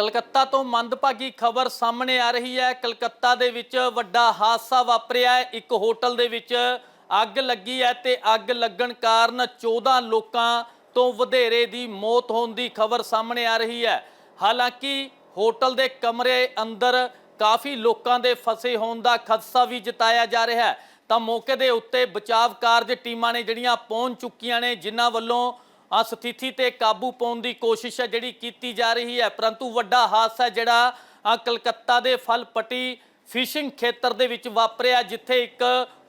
ਕਲਕੱਤਾ ਤੋਂ ਮੰਦਭਾਗੀ ਖਬਰ ਸਾਹਮਣੇ ਆ ਰਹੀ ਹੈ। ਕਲਕੱਤਾ ਦੇ ਵਿੱਚ ਵੱਡਾ ਹਾਦਸਾ ਵਾਪਰਿਆ ਹੈ। ਇੱਕ ਹੋਟਲ ਦੇ ਵਿੱਚ ਅੱਗ ਲੱਗੀ ਹੈ ਤੇ ਅੱਗ ਲੱਗਣ ਕਾਰਨ 14 ਲੋਕਾਂ ਤੋਂ ਵਧੇਰੇ ਦੀ ਮੌਤ ਹੋਣ ਦੀ ਖਬਰ ਸਾਹਮਣੇ ਆ ਰਹੀ ਹੈ। ਹਾਲਾਂਕਿ ਹੋਟਲ ਦੇ ਕਮਰੇ ਅੰਦਰ ਕਾਫੀ ਲੋਕਾਂ ਦੇ ਫਸੇ ਹੋਣ ਦਾ ਖਦਸ਼ਾ ਵੀ ਜਤਾਇਆ ਜਾ ਰਿਹਾ ਹੈ। ਤਾਂ ਮੌਕੇ ਦੇ ਉੱਤੇ ਬਚਾਵ ਕਾਰਜ ਟੀਮਾਂ ਨੇ ਜਿਹੜੀਆਂ ਪਹੁੰਚ ਚੁੱਕੀਆਂ ਨੇ, ਜਿਨ੍ਹਾਂ ਵੱਲੋਂ ਆ ਸਥਿਤੀ ਤੇ ਕਾਬੂ ਪਾਉਣ ਦੀ ਕੋਸ਼ਿਸ਼ ਹੈ ਜਿਹੜੀ ਕੀਤੀ ਜਾ ਰਹੀ ਹੈ। ਪਰੰਤੂ ਵੱਡਾ ਹਾਦਸਾ ਜਿਹੜਾ ਆ ਕਲਕੱਤਾ ਦੇ ਫਲਪਟੀ ਫਿਸ਼ਿੰਗ ਖੇਤਰ ਦੇ ਵਿੱਚ ਵਾਪਰਿਆ, ਜਿੱਥੇ ਇੱਕ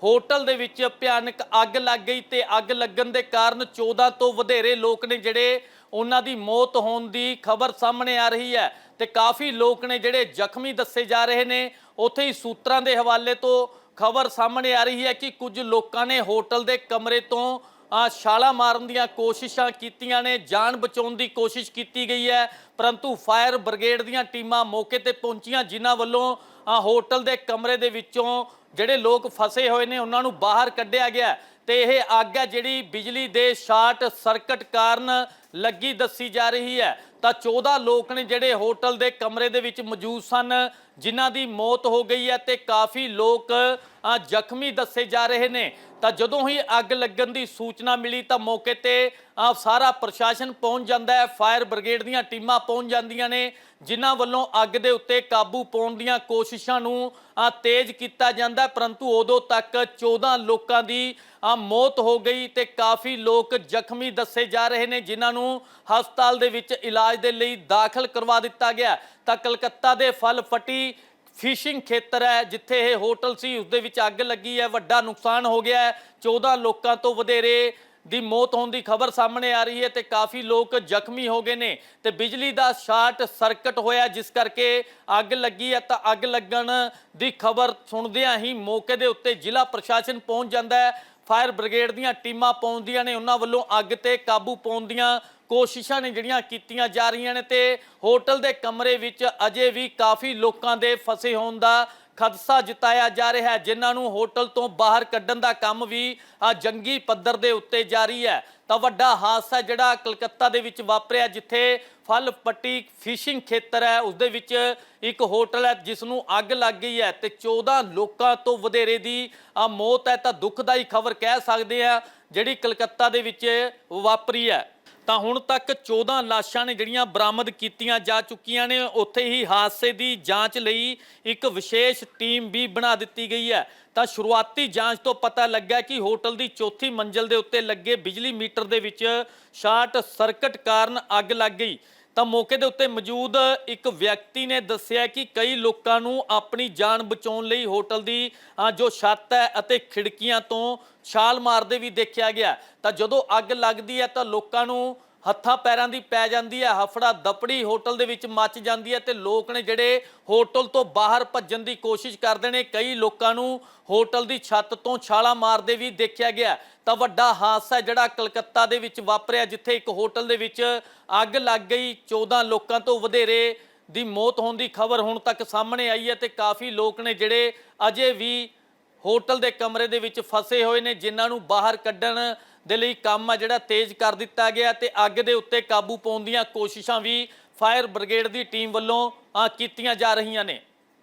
ਹੋਟਲ ਦੇ ਵਿੱਚ ਭਿਆਨਕ ਅੱਗ ਲੱਗ ਗਈ ਤੇ ਅੱਗ ਲੱਗਣ ਦੇ ਕਾਰਨ 14 ਤੋਂ ਵਧੇਰੇ ਲੋਕ ਨੇ ਜਿਹੜੇ ਉਹਨਾਂ ਦੀ ਮੌਤ ਹੋਣ ਦੀ ਖਬਰ ਸਾਹਮਣੇ ਆ ਰਹੀ ਹੈ ਤੇ ਕਾਫੀ ਲੋਕ ਨੇ ਜਿਹੜੇ ਜ਼ਖਮੀ ਦੱਸੇ ਜਾ ਰਹੇ ਨੇ। ਉੱਥੇ ਹੀ ਸੂਤਰਾਂ ਦੇ ਹਵਾਲੇ ਤੋਂ ਖਬਰ ਸਾਹਮਣੇ ਆ ਰਹੀ ਹੈ ਕਿ ਕੁਝ ਲੋਕਾਂ ਨੇ ਹੋਟਲ ਦੇ ਕਮਰੇ ਤੋਂ ਛਾਲਾ ਮਾਰਨ ਦੀਆਂ ਕੋਸ਼ਿਸ਼ਾਂ ਕੀਤੀਆਂ ਨੇ, ਜਾਨ ਬਚਾਉਣ ਦੀ ਕੋਸ਼ਿਸ਼ ਕੀਤੀ ਗਈ ਹੈ, ਪਰੰਤੂ ਫਾਇਰ ਬ੍ਰਿਗੇਡ ਦੀਆਂ ਟੀਮਾਂ ਮੌਕੇ ਤੇ ਪਹੁੰਚੀਆਂ, ਜਿਨ੍ਹਾਂ ਵੱਲੋਂ ਹੋਟਲ ਦੇ ਕਮਰੇ ਦੇ ਵਿੱਚੋਂ ਜਿਹੜੇ ਲੋਕ ਫਸੇ ਹੋਏ ਨੇ, ਉਹਨਾਂ ਨੂੰ ਬਾਹਰ ਕੱਢਿਆ ਗਿਆ ਤੇ ਇਹ ਅੱਗ ਹੈ ਜਿਹੜੀ ਬਿਜਲੀ ਦੇ ਸ਼ਾਰਟ ਸਰਕਟ ਕਾਰਨ ਲੱਗੀ ਦੱਸੀ ਜਾ ਰਹੀ ਹੈ। ਤਾਂ 14 ਲੋਕ ਨੇ ਜਿਹੜੇ ਹੋਟਲ ਦੇ ਕਮਰੇ ਦੇ ਵਿੱਚ ਮੌਜੂਦ ਸਨ, ਜਿਨ੍ਹਾਂ ਦੀ ਮੌਤ ਹੋ ਗਈ ਹੈ ਤੇ ਕਾਫੀ ਲੋਕ ਜ਼ਖਮੀ ਦੱਸੇ ਜਾ ਰਹੇ ਨੇ। ਤਾਂ ਜਦੋਂ ਹੀ ਅੱਗ ਲੱਗਣ ਦੀ ਸੂਚਨਾ ਮਿਲੀ ਤਾਂ ਮੌਕੇ ਤੇ ਆ, ਸਾਰਾ ਪ੍ਰਸ਼ਾਸਨ ਪਹੁੰਚ ਜਾਂਦਾ ਹੈ ਫਾਇਰ ਬ੍ਰਿਗੇਡ ਦੀਆਂ ਟੀਮਾਂ ਪਹੁੰਚ ਜਾਂਦੀਆਂ ਨੇ ਜਿਨ੍ਹਾਂ ਵੱਲੋਂ ਅੱਗ ਦੇ ਉੱਤੇ ਕਾਬੂ ਪਾਉਣ ਦੀਆਂ ਕੋਸ਼ਿਸ਼ਾਂ ਨੂੰ ਤੇਜ਼ ਕੀਤਾ ਜਾਂਦਾ ਪਰੰਤੂ ਉਦੋਂ ਤੱਕ 14 ਲੋਕਾਂ ਦੀ ਮੌਤ ਹੋ ਗਈ ਤੇ ਕਾਫੀ ਲੋਕ ਜ਼ਖਮੀ ਦੱਸੇ ਜਾ ਰਹੇ ਨੇ ਜਿਨ੍ਹਾਂ ਨੂੰ ਹਸਪਤਾਲ ਦੇ ਵਿੱਚ ਇਲਾਜ ਦੇ ਲਈ ਦਾਖਲ ਕਰਵਾ ਦਿੱਤਾ ਗਿਆ ਤਾਂ ਕਲਕੱਤਾ ਦੇ ਫਲ ਫਟੀ ਫਿਸ਼ਿੰਗ ਖੇਤਰ ਹੈ, ਜਿੱਥੇ ਇਹ ਹੋਟਲ ਸੀ ਉਸ ਦੇ ਵਿੱਚ ਅੱਗ ਲੱਗੀ ਹੈ, ਵੱਡਾ ਨੁਕਸਾਨ ਹੋ ਗਿਆ ਹੈ। 14 ਲੋਕਾਂ ਤੋਂ ਵਧੇਰੇ ਦੀ ਮੌਤ ਹੋਣ ਦੀ ਖਬਰ ਸਾਹਮਣੇ ਆ ਰਹੀ ਹੈ ਤੇ ਕਾਫੀ ਲੋਕ ਜ਼ਖਮੀ ਹੋ ਗਏ ਨੇ ਤੇ ਬਿਜਲੀ ਦਾ ਸ਼ਾਰਟ ਸਰਕਟ ਹੋਇਆ, ਜਿਸ ਕਰਕੇ ਅੱਗ ਲੱਗੀ ਹੈ। ਤਾਂ ਅੱਗ ਲੱਗਣ ਦੀ ਖਬਰ ਸੁਣਦਿਆਂ ਹੀ ਮੌਕੇ ਦੇ ਉੱਤੇ ਜ਼ਿਲ੍ਹਾ ਪ੍ਰਸ਼ਾਸਨ ਪਹੁੰਚ ਜਾਂਦਾ ਹੈ। ਫਾਇਰ ਬ੍ਰਿਗੇਡ ਦੀਆਂ ਟੀਮਾਂ ਪਹੁੰਚਦੀਆਂ ਨੇ, ਉਹਨਾਂ ਵੱਲੋਂ ਅੱਗ ਤੇ ਕਾਬੂ ਪਾਉਣ ਦੀਆਂ ਕੋਸ਼ਿਸ਼ਾਂ ਨੇ ਜਿਹੜੀਆਂ ਕੀਤੀਆਂ ਜਾ ਰਹੀਆਂ ਨੇ ਤੇ ਹੋਟਲ ਦੇ ਕਮਰੇ ਵਿੱਚ ਅਜੇ ਵੀ ਕਾਫੀ ਲੋਕਾਂ ਦੇ ਫਸੇ ਹੋਣ ਦਾ ਖਦਸ਼ਾ ਜਤਾਇਆ ਜਾ ਰਿਹਾ ਹੈ, ਜਿਨ੍ਹਾਂ ਨੂੰ ਹੋਟਲ ਤੋਂ ਬਾਹਰ ਕੱਢਣ ਦਾ ਕੰਮ ਵੀ ਜੰਗੀ ਪੱਧਰ ਦੇ ਉੱਤੇ ਜਾਰੀ ਹੈ। ਤਾਂ ਵੱਡਾ ਹਾਦਸਾ ਜਿਹੜਾ ਕਲਕੱਤਾ ਦੇ ਵਿੱਚ ਵਾਪਰਿਆ, ਜਿੱਥੇ ਫਲ ਪੱਟੀ ਫਿਸ਼ਿੰਗ ਖੇਤਰ ਹੈ ਉਸ ਦੇ ਵਿੱਚ ਇੱਕ ਹੋਟਲ ਹੈ ਜਿਸ ਨੂੰ ਅੱਗ ਲੱਗ ਗਈ ਹੈ ਤੇ 14 ਲੋਕਾਂ ਤੋਂ ਵਧੇਰੇ ਦੀ ਮੌਤ ਹੈ। ਤਾਂ ਦੁਖਦਾਈ ਖਬਰ ਕਹਿ ਸਕਦੇ ਆ ਜਿਹੜੀ ਕਲਕੱਤਾ ਦੇ ਵਿੱਚ ਵਾਪਰੀ ਹੈ। ਤਾਂ ਹੁਣ ਤੱਕ 14 ਲਾਸ਼ਾਂ ਨੇ ਜਿਹੜੀਆਂ ਬਰਾਮਦ ਕੀਤੀਆਂ ਜਾ ਚੁੱਕੀਆਂ ਨੇ, ਉੱਥੇ ਹੀ ਹਾਦਸੇ ਦੀ ਜਾਂਚ ਲਈ ਇੱਕ ਵਿਸ਼ੇਸ਼ ਟੀਮ ਵੀ ਬਣਾ ਦਿੱਤੀ ਗਈ ਹੈ। ਤਾਂ ਸ਼ੁਰੂਆਤੀ ਜਾਂਚ ਤੋਂ ਪਤਾ ਲੱਗਾ ਕਿ ਹੋਟਲ ਦੀ ਚੌਥੀ ਮੰਜ਼ਲ ਦੇ ਉੱਤੇ ਲੱਗੇ ਬਿਜਲੀ ਮੀਟਰ ਦੇ ਵਿੱਚ ਸ਼ਾਰਟ ਸਰਕਟ ਕਾਰਨ ਅੱਗ ਲੱਗ ਗਈ। ਤਾਂ ਮੌਕੇ ਦੇ ਉੱਤੇ ਮੌਜੂਦ ਇੱਕ ਵਿਅਕਤੀ ਨੇ ਦੱਸਿਆ ਕਿ ਕਈ ਲੋਕਾਂ ਨੂੰ ਆਪਣੀ ਜਾਨ ਬਚਾਉਣ ਲਈ ਹੋਟਲ ਦੀ ਅ, ਜੋ ਛੱਤ ਹੈ ਅਤੇ ਖਿੜਕੀਆਂ ਤੋਂ ਛਾਲ ਮਾਰਦੇ ਵੀ ਦੇਖਿਆ ਗਿਆ। ਤਾਂ ਜਦੋਂ ਅੱਗ ਲੱਗਦੀ ਹੈ ਤਾਂ ਲੋਕਾਂ ਨੂੰ ਹੱਥਾਂ ਪੈਰਾਂ ਦੀ ਪੈ ਜਾਂਦੀ ਹੈ, ਹਫੜਾ ਦਪੜੀ ਹੋਟਲ ਦੇ ਵਿੱਚ ਮੱਚ ਜਾਂਦੀ ਹੈ ਤੇ ਲੋਕ ਨੇ ਜਿਹੜੇ ਹੋਟਲ ਤੋਂ ਬਾਹਰ ਭੱਜਣ ਦੀ ਕੋਸ਼ਿਸ਼ ਕਰਦੇ ਨੇ, ਕਈ ਲੋਕਾਂ ਨੂੰ ਹੋਟਲ ਦੀ ਛੱਤ ਤੋਂ ਛਾਲਾਂ ਮਾਰਦੇ ਵੀ ਦੇਖਿਆ ਗਿਆ ਤਾਂ ਵੱਡਾ ਹਾਦਸਾ ਜਿਹੜਾ ਕਲਕੱਤਾ ਦੇ ਵਿੱਚ ਵਾਪਰਿਆ, ਜਿੱਥੇ ਇੱਕ ਹੋਟਲ ਦੇ ਵਿੱਚ ਅੱਗ ਲੱਗ ਗਈ। 14 ਲੋਕਾਂ ਤੋਂ ਵਧੇਰੇ ਦੀ ਮੌਤ ਹੋਣ ਦੀ ਖਬਰ ਹੁਣ ਤੱਕ ਸਾਹਮਣੇ ਆਈ ਹੈ ਤੇ ਕਾਫੀ ਲੋਕ ਨੇ ਜਿਹੜੇ ਅਜੇ ਵੀ ਹੋਟਲ ਦੇ ਕਮਰੇ ਦੇ ਵਿੱਚ ਫਸੇ ਹੋਏ ਨੇ, ਜਿਨ੍ਹਾਂ ਨੂੰ ਬਾਹਰ ਕੱਢਣ ਦੇ ਲਈ ਕੰਮ ਆ ਜਿਹੜਾ ਤੇਜ਼ ਕਰ ਦਿੱਤਾ ਗਿਆ ਤੇ ਅੱਗ ਦੇ ਉੱਤੇ ਕਾਬੂ ਪਾਉਣ ਦੀਆਂ ਕੋਸ਼ਿਸ਼ਾਂ ਵੀ ਫਾਇਰ ਬ੍ਰਿਗੇਡ ਦੀ ਟੀਮ ਵੱਲੋਂ ਕੀਤੀਆਂ ਜਾ ਰਹੀਆਂ ਨੇ।